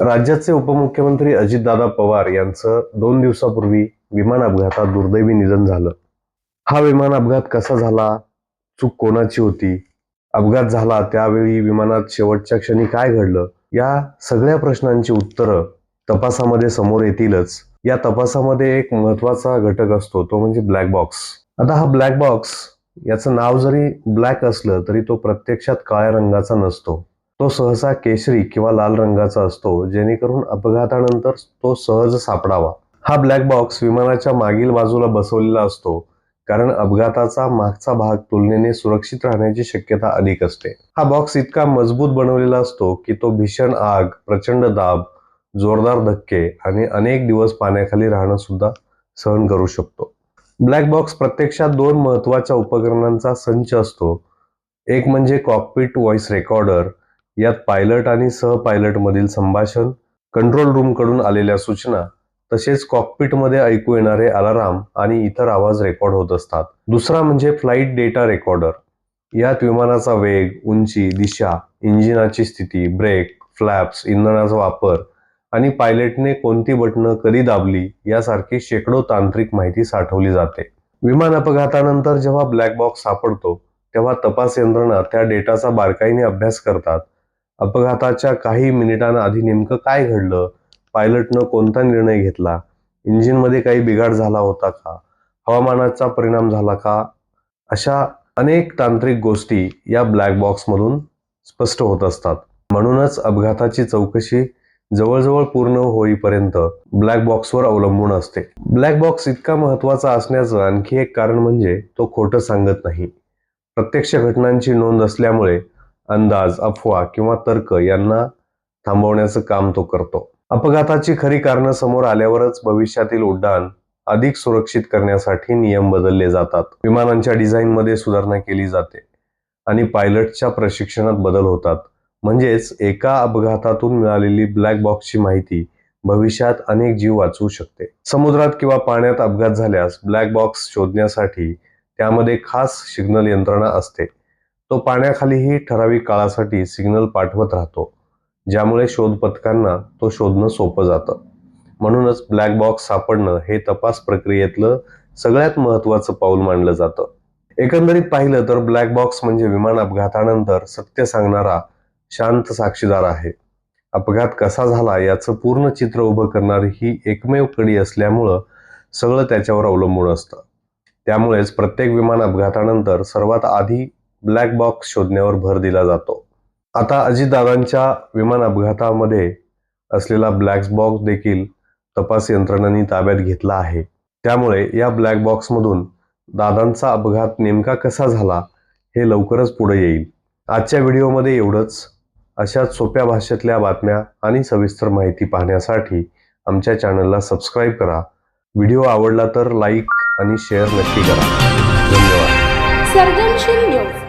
राज्याचे उपमुख्यमंत्री अजितदादा पवार यांचं दोन दिवसापूर्वी विमान अपघातात दुर्दैवी निधन झालं. हा विमान अपघात कसा झाला? चूक कोणाची होती? अपघात झाला त्यावेळी विमानात शेवटच्या क्षणी काय घडलं? या सगळ्या प्रश्नांची उत्तरं तपासामध्ये समोर येतीलच. या तपासामध्ये एक महत्त्वाचा घटक असतो तो म्हणजे ब्लॅक बॉक्स आता हा ब्लॅक बॉक्स याचं नाव जरी ब्लॅक असलं तरी तो प्रत्यक्षात काळ्या रंगाचा नसतो. तो सहसा केशरी किंवा लाल रंगाचा असतो जेणेकरून अपघातानंतर तो सहज सापडावा. हा ब्लॅक बॉक्स विमानाच्या मागील बाजूला बसवलेला असतो कारण अपघाताचा मागचा भाग तुलनेने सुरक्षित राहण्याची शक्यता अधिक असते. हा बॉक्स इतका मजबूत बनवलेला असतो की तो भीषण आग प्रचंड दाब जोरदार धक्के आणि अनेक दिवस पाण्याखाली राहणं सुद्धा सहन करू शकतो. ब्लॅक बॉक्स प्रत्यक्षात दोन महत्त्वाच्या उपकरणांचा संच असतो. एक म्हणजे कॉकपिट व्हॉइस रेकॉर्डर यात पायलट आणि सह पायलट मधील संभाषण कंट्रोल रूमकडून आलेल्या सूचना तसेच कॉकपिटमध्ये ऐकू येणारे अलाराम आणि इतर आवाज रेकॉर्ड होत असतात. दुसरा म्हणजे फ्लाईट डेटा रेकॉर्डर यात विमानाचा वेग उंची दिशा इंजिनाची स्थिती ब्रेक फ्लॅप्स इंधनाचा वापर आणि पायलटने कोणती बटणं कधी दाबली यासारखी शेकडो तांत्रिक माहिती साठवली जाते. विमान अपघातानंतर जेव्हा ब्लॅक बॉक्स सापडतो तेव्हा तपास यंत्रणा त्या डेटाचा बारकाईने अभ्यास करतात अपघाताच्या काही मिनिटांआधी नेमकं काय घडलं? पायलटनं कोणता निर्णय घेतला? इंजिनमध्ये काही बिघाड झाला होता का? हवामानाचा परिणाम झाला का? अशा अनेक तांत्रिक गोष्टी या ब्लॅक बॉक्समधून स्पष्ट होत असतात. म्हणूनच अपघाताची चौकशी जवळजवळ पूर्ण होईपर्यंत ब्लॅक बॉक्सवर अवलंबून असते. ब्लॅक बॉक्स इतका महत्त्वाचा असण्याचं आणखी एक कारण म्हणजे तो खोटं सांगत नाही. प्रत्यक्ष घटनांची नोंद असल्यामुळे अंदाज अफवा किंवा तर्क यांना थांबवण्याचं काम तो करतो. अपघाताची खरी कारणं समोर आल्यावरच भविष्यातील उड्डाण अधिक सुरक्षित करण्यासाठी नियम बदलले जातात. विमानांच्या डिझाईनमध्ये सुधारणा केली जाते आणि पायलटच्या प्रशिक्षणात बदल होतात. म्हणजेच एका अपघातातून मिळालेली ब्लॅक बॉक्सची माहिती भविष्यात अनेक जीव वाचवू शकते. समुद्रात किंवा पाण्यात अपघात झाल्यास ब्लॅक बॉक्स शोधण्यासाठी त्यामध्ये खास सिग्नल यंत्रणा असते. तो पाण्याखालीही ठराविक काळासाठी सिग्नल पाठवत राहतो ज्यामुळे शोध पथकांना तो शोधणं सोपं जातं. म्हणूनच ब्लॅक बॉक्स सापडणं हे तपास प्रक्रियेतलं सगळ्यात महत्वाचं पाऊल मानलं जातं. एकंदरीत पाहिलं तर ब्लॅक बॉक्स म्हणजे विमान अपघातानंतर सत्य सांगणारा शांत साक्षीदार आहे. अपघात कसा झाला याचं पूर्ण चित्र उभं करणारी ही एकमेव कडी असल्यामुळं सगळं त्याच्यावर अवलंबून असतं. त्यामुळेच प्रत्येक विमान अपघातानंतर सर्वात आधी ब्लॅक बॉक्स शोधण्यावर भर दिला जातो. आता अजितदादांच्या विमान अपघातामध्ये असलेला ब्लॅक बॉक्स देखील तपास यंत्रणांनी ताब्यात घेतला आहे. त्यामुळे या ब्लॅक बॉक्समधून दादांचा अपघात नेमका कसा झाला हे लवकरच पुढे येईल. आजच्या व्हिडिओमध्ये एवढंच. अशाच सोप्या भाषेतल्या बातम्या आणि सविस्तर माहिती पाहण्यासाठी आमच्या चॅनलला सबस्क्राईब करा. व्हिडिओ आवडला तर लाईक आणि शेअर नक्की करा. धन्यवाद. सर्जनशील न्यूज